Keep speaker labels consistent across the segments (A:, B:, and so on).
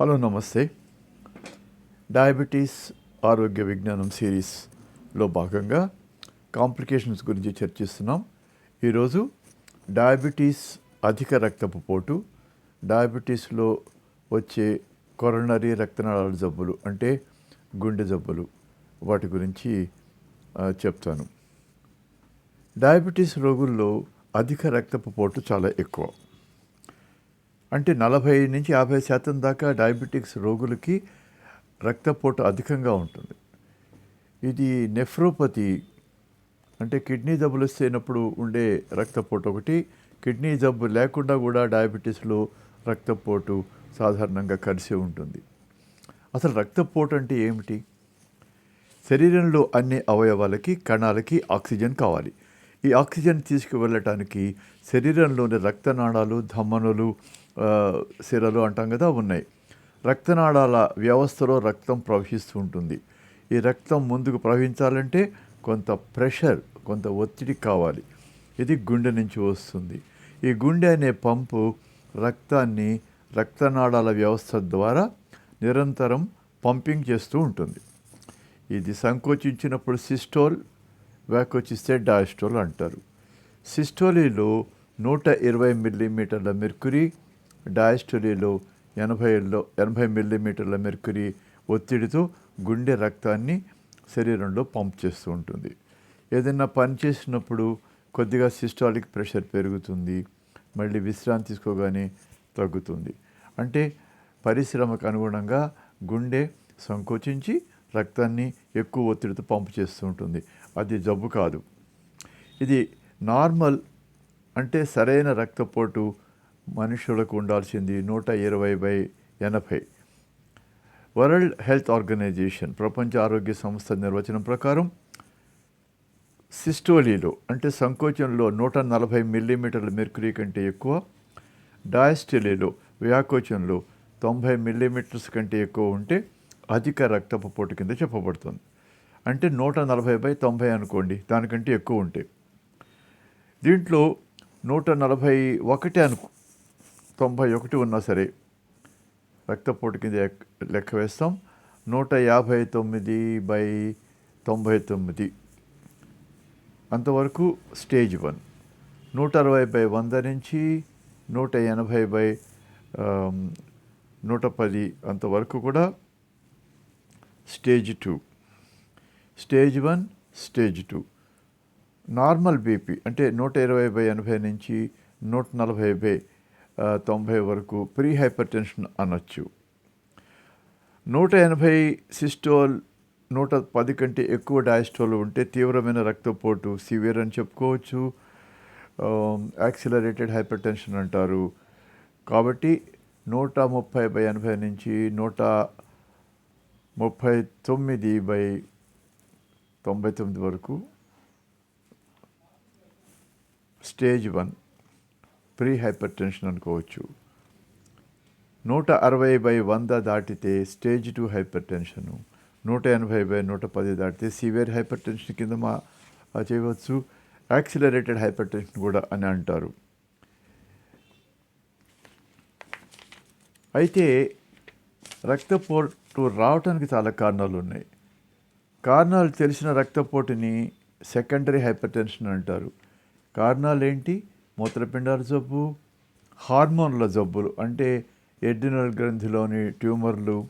A: Hello నమస్తే. Diabetes ఆరోగ్య విజ్ఞానం సిరీస్లో భాగంగా కాంప్లికేషన్స్ గురించి చర్చిస్తున్నాం. ఈరోజు డయాబెటీస్ అధిక రక్తపు పోటు డయాబెటీస్లో వచ్చే కొరనరీ రక్తనాళాల జబ్బులు అంటే గుండె జబ్బులు వాటి గురించి చెప్తాను. డయాబెటీస్ రోగుల్లో అధిక రక్తపు పోటు చాలా ఎక్కువ. అంటే నలభై నుంచి యాభై శాతం దాకా డయాబెటిక్స్ రోగులకి రక్తపోటు అధికంగా ఉంటుంది. ఇది నెఫ్రోపతి అంటే కిడ్నీ జబ్బులు వస్తేనప్పుడు ఉండే రక్తపోటు ఒకటి. కిడ్నీ జబ్బు లేకుండా కూడా డయాబెటీస్లో రక్తపోటు సాధారణంగా కలిసి ఉంటుంది. అసలు రక్తపోటు అంటే ఏమిటి? శరీరంలో అన్ని అవయవాలకి కణాలకి ఆక్సిజన్ కావాలి. ఈ ఆక్సిజన్ తీసుకువెళ్ళటానికి శరీరంలోని రక్తనాళాలు ధమనులు సిరలు అంటాం కదా ఉన్నాయి. రక్తనాళాల వ్యవస్థలో రక్తం ప్రవహిస్తూ ఉంటుంది. ఈ రక్తం ముందుకు ప్రవహించాలంటే కొంత ప్రెషర్ కొంత ఒత్తిడి కావాలి. ఇది గుండె నుంచి వస్తుంది. ఈ గుండె అనే పంపు రక్తాన్ని రక్తనాళాల వ్యవస్థ ద్వారా నిరంతరం పంపింగ్ చేస్తూ ఉంటుంది. ఇది సంకోచించినప్పుడు సిస్టోల్ వ్యాకోచిస్తే డయాస్టోల్ అంటారు. సిస్టోలీలో నూట ఇరవై మిల్లీమీటర్ల మెర్కురీ డయాస్టోరీలో ఎనభైలో ఎనభై మిల్లీమీటర్ల మెర్క్యూరీ ఒత్తిడితో గుండె రక్తాన్ని శరీరంలో పంప్ చేస్తూ ఉంటుంది. ఏదైనా పని చేసినప్పుడు కొద్దిగా సిస్టాలిక్ ప్రెషర్ పెరుగుతుంది మళ్ళీ విశ్రాంతి తీసుకోగానే తగ్గుతుంది. అంటే పరిశ్రమకు అనుగుణంగా గుండె సంకోచించి రక్తాన్ని ఎక్కువ ఒత్తిడితో పంపు చేస్తూ ఉంటుంది. అది జబ్బు కాదు. ఇది నార్మల్ అంటే సరైన రక్తపోటు మనుషులకు ఉండాల్సింది నూట ఇరవై బై ఎనభై. వరల్డ్ హెల్త్ ఆర్గనైజేషన్ ప్రపంచ ఆరోగ్య సంస్థ నిర్వచనం ప్రకారం సిస్టోలీలో అంటే సంకోచంలో నూట నలభై మిల్లీమీటర్ల మెర్కురీ కంటే ఎక్కువ డయాస్టలీలో వ్యాకోచంలో తొంభై మిల్లీమీటర్స్ కంటే ఎక్కువ ఉంటే అధిక రక్తపోటు కింద చెప్పబడుతుంది. అంటే నూట నలభై బై తొంభై అనుకోండి దానికంటే ఎక్కువ ఉంటాయి దీంట్లో నూట నలభై ఒకటి అనుకో తొంభై ఒకటి ఉన్నా సరే రక్తపోటు కింద లెక్క వేస్తాం. నూట యాభై తొమ్మిది బై తొంభై తొమ్మిది. అంతవరకు స్టేజ్ వన్. నూట అరవై బై వంద నుంచి నూట ఎనభై బై నూట పది అంతవరకు కూడా stage two. Stage one stage two. Normal BP అంటే నూట ఇరవై బై ఎనభై నుంచి నూట నలభై బై తొంభై వరకు ప్రీ హైపర్ టెన్షన్ అనొచ్చు. నూట ఎనభై సిస్టోల్ నూట పది కంటే ఎక్కువ డయాస్టోల్ ఉంటే తీవ్రమైన రక్తపోటు సివియర్ అని చెప్పుకోవచ్చు. యాక్సిలరేటెడ్ హైపర్ టెన్షన్ అంటారు. కాబట్టి నూట ముప్పై బై ఎనభై నుంచి నూట ముప్పై తొమ్మిది బై తొంభై తొమ్మిది వరకు stage one pre hyper tension అనుకోవచ్చు. నూట అరవై బై వంద దాటితే స్టేజ్ టూ హైపర్ టెన్షను నూట ఎనభై బై నూట పది దాటితే సివియర్ హైపర్ టెన్షన్ కింద మా చేయవచ్చు. యాక్సిలరేటెడ్ హైపర్ టెన్షన్ కూడా అని అంటారు. అయితే రక్తపోటు రావడానికి చాలా కారణాలు ఉన్నాయి. కారణాలు తెలిసిన రక్తపోటుని సెకండరీ హైపర్ టెన్షన్ అంటారు. కారణాలు ఏంటి మూత్రపిండాల జబ్బు హార్మోన్ల జబ్బులు అంటే ఎడ్రినల్ గ్రంథిలోని ట్యూమర్లు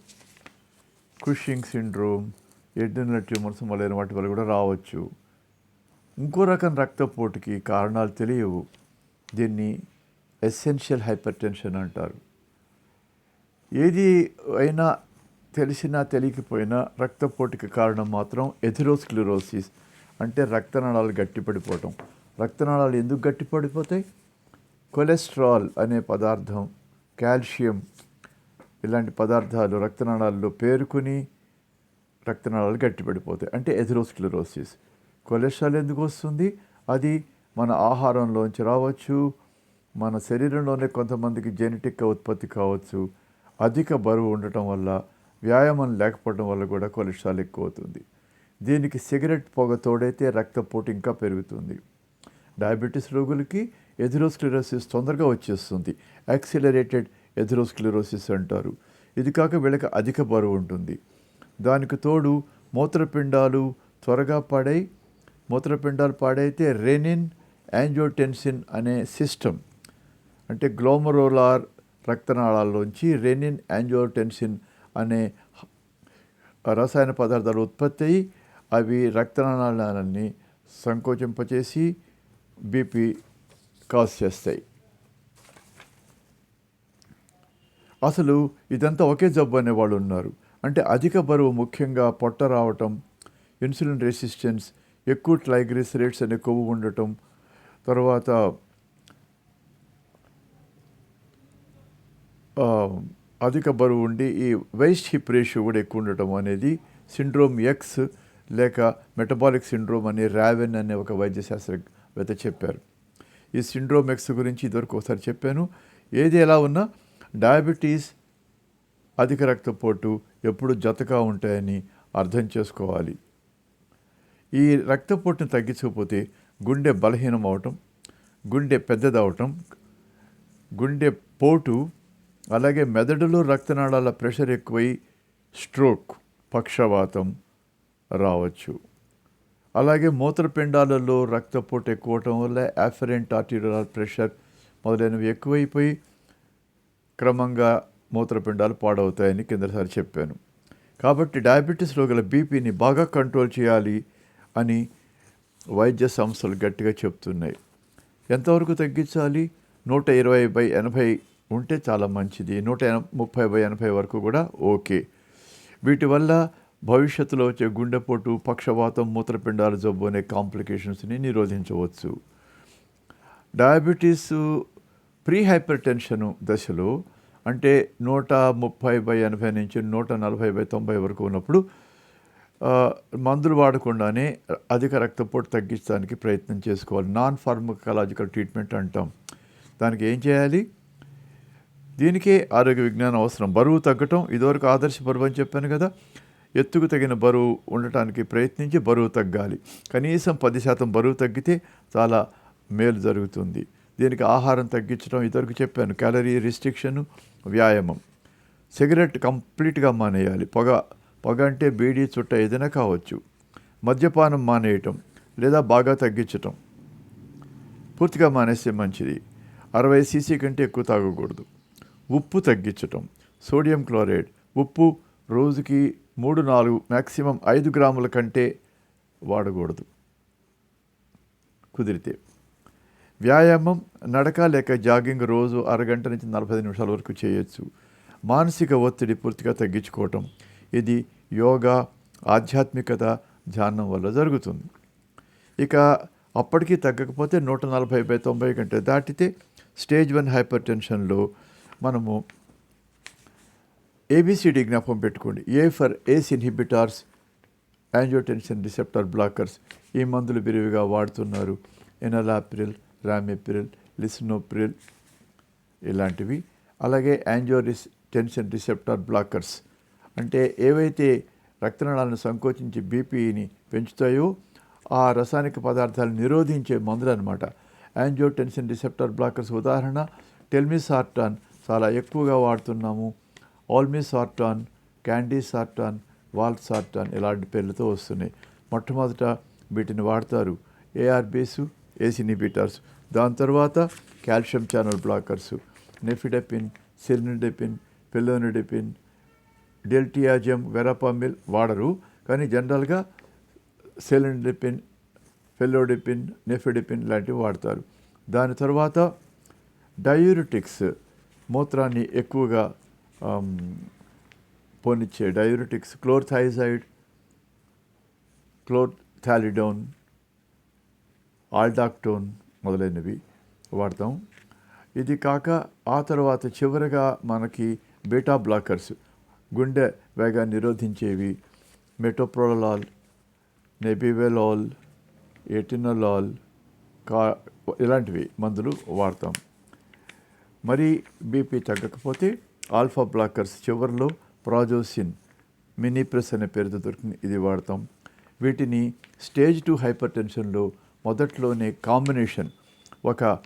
A: కుషింగ్ సిండ్రోమ్ ఎడ్డినల్ ట్యూమర్స్ మొదలైన వాటి వల్ల కూడా రావచ్చు. ఇంకో రకం రక్తపోటుకి కారణాలు తెలియవు. దీన్ని ఎసెన్షియల్ హైపర్ టెన్షన్ అంటారు. ఏది అయినా తెలిసినా తెలియకపోయినా రక్తపోటుకి కారణం మాత్రం ఎథిరోస్క్లిరోసిస్ అంటే రక్తనాళాలు గట్టిపడిపోవటం. రక్తనాళాలు ఎందుకు గట్టిపడిపోతాయి? కొలెస్ట్రాల్ అనే పదార్థం కాల్షియం ఇలాంటి పదార్థాలు రక్తనాళాల్లో పేరుకుని రక్తనాళాలు గట్టిపడిపోతాయి. అంటే ఎథిరోస్క్లెరోసిస్. కొలెస్ట్రాల్ ఎందుకు వస్తుంది? అది మన ఆహారంలోంచి రావచ్చు మన శరీరంలోనే కొంతమందికి జెనెటిక్గా ఉత్పత్తి కావచ్చు. అధిక బరువు ఉండటం వల్ల వ్యాయామం లేకపోవడం వల్ల కూడా కొలెస్ట్రాల్ ఎక్కువ అవుతుంది దీనికి సిగరెట్ పొగ తోడైతే రక్తపోటు ఇంకా పెరుగుతుంది. డయాబెటీస్ రోగులకి ఎథిరోస్క్లెరోసిస్ తొందరగా వచ్చేస్తుంది. యాక్సిలరేటెడ్ ఎథిరోస్క్లెరోసిస్ అంటారు. ఇది కాక వీళ్ళకి అధిక బరువు ఉంటుంది. దానికి తోడు మూత్రపిండాలు త్వరగా పాడై మూత్రపిండాలు పాడైతే రెనిన్ యాంజియోటెన్సిన్ అనే సిస్టమ్ అంటే గ్లోమరోలార్ రక్తనాళాల్లోంచి రెనిన్ యాంజియోటెన్సిన్ అనే రసాయన పదార్థాలు ఉత్పత్తి అయ్యి అవి రక్తనాళాలని సంకోచింపచేసి బీపీ కాజ్ చేస్తాయి. అసలు ఇదంతా ఒకే జబ్బు అనేవాళ్ళు ఉన్నారు. అంటే అధిక బరువు ముఖ్యంగా పొట్ట రావటం ఇన్సులిన్ రెసిస్టెన్స్ ఎక్కువ ట్రైగ్లిసరైడ్స్ అనే కొవ్వు ఉండటం తర్వాత అధిక బరువు ఉండి ఈ వేస్ట్ హిప్ రేషియో కూడా ఎక్కువ ఉండటం అనేది సిండ్రోమ్ ఎక్స్ లేక మెటబాలిక్ సిండ్రోమ్ అనే ర్యావెన్ అనే ఒక వైద్యశాస్త్ర వెత చెప్పారు. ఈ సిండ్రోమ్ ఎక్స్ గురించి ఇదివరకు ఒకసారి చెప్పాను. ఏది ఎలా ఉన్నా డయాబెటీస్ అధిక రక్తపోటు ఎప్పుడు జతగా ఉంటాయని అర్థం చేసుకోవాలి. ఈ రక్తపోటును తగ్గించకపోతే గుండె బలహీనం అవటం గుండె పెద్దదవటం గుండె పోటు అలాగే మెదడులో రక్తనాళాల ప్రెషర్ ఎక్కువై స్ట్రోక్ పక్షవాతం రావచ్చు. అలాగే మూత్రపిండాలలో రక్తపోటు ఎక్కువటం వల్ల యాఫరెంట్ ఆర్టీరియల్ ప్రెషర్ మొదలైనవి ఎక్కువైపోయి క్రమంగా మూత్రపిండాలు పాడవుతాయని కిందసారి చెప్పాను. కాబట్టి డయాబెటీస్లో గల బీపీని బాగా కంట్రోల్ చేయాలి అని వైద్య సంస్థలు గట్టిగా చెప్తున్నాయి. ఎంతవరకు తగ్గించాలి? నూట ఇరవై బై ఎనభై ఉంటే చాలా మంచిది. నూట ఎన ముప్పై బై ఎనభై వరకు కూడా ఓకే. వీటి వల్ల భవిష్యత్తులో వచ్చే గుండెపోటు పక్షవాతం మూత్రపిండాల జబ్బు అనే కాంప్లికేషన్స్ని నిరోధించవచ్చు. డయాబెటీస్ ప్రీ హైపర్ టెన్షన్ దశలో అంటే నూట ముప్పై బై ఎనభై నుంచి నూట నలభై బై తొంభై వరకు ఉన్నప్పుడు మందులు వాడకుండానే అధిక రక్తపోటు తగ్గించడానికి ప్రయత్నం చేసుకోవాలి. నాన్ ఫార్మకలాజికల్ ట్రీట్మెంట్ అంటాం. దానికి ఏం చేయాలి? దీనికే ఆరోగ్య విజ్ఞానం అవసరం. బరువు తగ్గటం ఇదివరకు ఆదర్శ బరువు అని చెప్పాను కదా ఎత్తుకు తగిన బరువు ఉండటానికి ప్రయత్నించి బరువు తగ్గాలి. కనీసం పది శాతం బరువు తగ్గితే చాలా మేలు జరుగుతుంది. దీనికి ఆహారం తగ్గించడం ఇదివరకు చెప్పాను. క్యాలరీ రిస్ట్రిక్షన్ వ్యాయామం. సిగరెట్ కంప్లీట్గా మానేయాలి. పొగ పొగ అంటే బీడీ చుట్ట ఏదైనా కావచ్చు. మద్యపానం మానేయటం లేదా బాగా తగ్గించటం. పూర్తిగా మానేస్తే మంచిది. అరవై సీసీ కంటే ఎక్కువ తాగకూడదు. ఉప్పు తగ్గించటం. Sodium chloride. ఉప్పు రోజుకి మూడు నాలుగు మ్యాక్సిమం ఐదు గ్రాముల కంటే వాడకూడదు. కుదిరితే. వ్యాయామం నడక లేక జాగింగ్ రోజు అరగంట నుంచి నలభై నిమిషాల వరకు చేయొచ్చు. మానసిక ఒత్తిడి పూర్తిగా తగ్గించుకోవటం ఇది యోగా ఆధ్యాత్మికత ధ్యానం వల్ల జరుగుతుంది. ఇక అప్పటికీ తగ్గకపోతే నూట నలభై బై తొంభై కంటే దాటితే స్టేజ్ వన్ హైపర్ టెన్షన్లో మనము ఏబిసిడి జ్ఞాపకం పెట్టుకోండి. A for ACE inhibitors angiotensin receptor blockers ఈ మందులు విరివిగా వాడుతున్నారు. ఎనలాప్రిల్ రామిప్రిల్ లిసినోప్రిల్ ఇలాంటివి. అలాగే యాంజియోరిస్ టెన్షన్ రిసెప్టర్ బ్లాకర్స్ అంటే ఏవైతే రక్తనాళాలను సంకోచించి బీపీని పెంచుతాయో ఆ రసాయనిక పదార్థాలు నిరోధించే మందులు అనమాట యాంజియోటెన్షన్ రిసెప్టర్ బ్లాకర్స్ ఉదాహరణ టెల్మిసార్టాన్ చాలా ఎక్కువగా వాడుతున్నాము. ఆల్మిసార్టాన్ క్యాండీ సార్టాన్ వాల్ సార్టాన్ ఇలాంటి పేర్లతో వస్తున్నాయి. మొట్టమొదట వీటిని వాడతారు ఏఆర్బీస్ ఏసినిబిటార్స్ దాని తర్వాత calcium channel blockers. Nifedipine cilnidipine పిలోనిడెపిన్ diltiazem verapamil వాడరు. కానీ జనరల్గా సెలినిడెపిన్ ఫెలోడిపిన్ నెఫిడిపిన్ లాంటివి వాడతారు. దాని తర్వాత డయూరిటిక్స్ మూత్రాన్ని ఎక్కువగా Um, పోనిచ్చే డయూరిటిక్స్ క్లోర్థైజైడ్ క్లోర్థాలిడోన్ ఆల్డాక్టోన్ మొదలైనవి వాడతాం. ఇది కాక ఆ తర్వాత చివరగా మనకి బీటా బ్లాకర్స్ గుండె వేగాన్ని నిరోధించేవి మెటోప్రోలాల్ నెబివెలాల్ ఎటినలాల్ కా ఇలాంటివి మందులు వాడతాం. మరి బీపీ తగ్గకపోతే ఆల్ఫా బ్లాకర్స్ చివరిలో ప్రాజోసిన్ మినీప్రెస్ అనే పేరుతో దొరికింది. ఇది వాడతాం. వీటిని స్టేజ్ టూ హైపర్ టెన్షన్లో మొదట్లోనే కాంబినేషన్ ఒక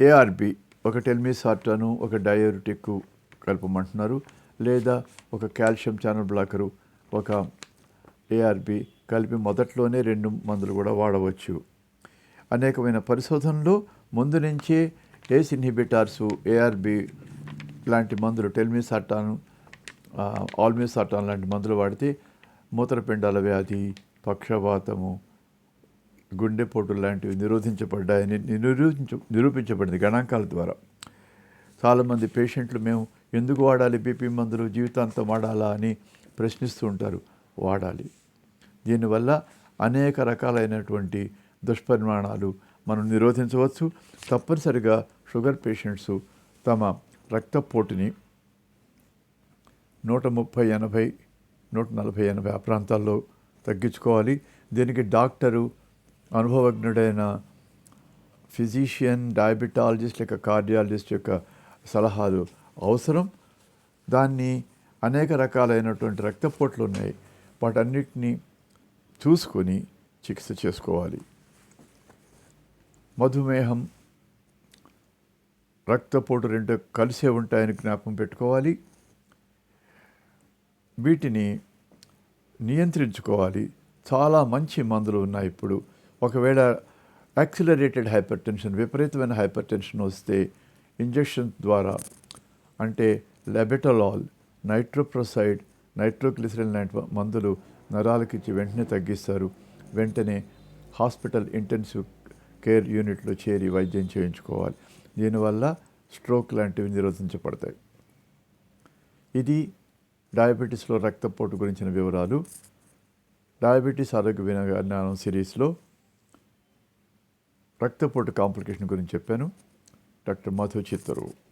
A: ఏఆర్బి ఒక టెల్మిసార్టాను ఒక డయోరిటిక్ కలపమంటున్నారు. లేదా ఒక కాల్షియం ఛానల్ బ్లాకరు ఒక ఏఆర్బి కలిపి మొదట్లోనే రెండు మందులు కూడా వాడవచ్చు. అనేకమైన పరిశోధనలు ముందు నుంచే ఏస్ ఇన్హిబిటార్సు ఏఆర్బి లాంటి మందులు టెల్మిసాటాన్ ఆల్మిసాటాన్ లాంటి మందులు వాడితే మూత్రపిండాల వ్యాధి పక్షవాతము గుండెపోటు లాంటివి నిరోధించబడ్డాయని నిరూపించ నిరూపించబడింది గణాంకాల ద్వారా. చాలామంది పేషెంట్లు మేము ఎందుకు వాడాలి బీపీ మందులు జీవితాంతం వాడాలా అని ప్రశ్నిస్తూ ఉంటారు. వాడాలి. దీనివల్ల అనేక రకాలైనటువంటి దుష్పరిమాణాలు మనం నిరోధించవచ్చు. తప్పనిసరిగా షుగర్ పేషెంట్స్ తమ రక్తపోటుని నూట ముప్పై ఎనభై నూట నలభై ఎనభై ఆ ప్రాంతాల్లో తగ్గించుకోవాలి. దీనికి డాక్టరు అనుభవజ్ఞుడైన ఫిజిషియన్ డయాబెటాలజిస్ట్ లేక కార్డియాలజిస్ట్ యొక్క సలహాలు అవసరం. దాన్ని అనేక రకాలైనటువంటి రక్తపోట్లు ఉన్నాయి. వాటన్నిటిని చూసుకొని చికిత్స చేసుకోవాలి. మధుమేహం రక్తపోటు రెండు కలిసే ఉంటాయని జ్ఞాపకం పెట్టుకోవాలి. వీటిని నియంత్రించుకోవాలి. చాలా మంచి మందులు ఉన్నాయి ఇప్పుడు. ఒకవేళ యాక్సిలరేటెడ్ హైపర్ టెన్షన్ విపరీతమైన హైపర్ టెన్షన్ వస్తే ఇంజెక్షన్ ద్వారా అంటే లెబెటలాల్ నైట్రోప్రొసైడ్ నైట్రోగ్లిసరిన్ లాంటి మందులు నరాలకిచ్చి వెంటనే తగ్గిస్తారు. వెంటనే హాస్పిటల్ ఇంటెన్సివ్ కేర్ యూనిట్లో చేరి వైద్యం చేయించుకోవాలి. దీనివల్ల స్ట్రోక్ లాంటివి నిరోధించబడతాయి ఇది డయాబెటీస్లో రక్తపోటు గురించిన వివరాలు. డయాబెటీస్ ఆరోగ్య విజ్ఞానం సిరీస్లో రక్తపోటు కాంప్లికేషన్ గురించి చెప్పాను. డాక్టర్ మధు చిత్తరు.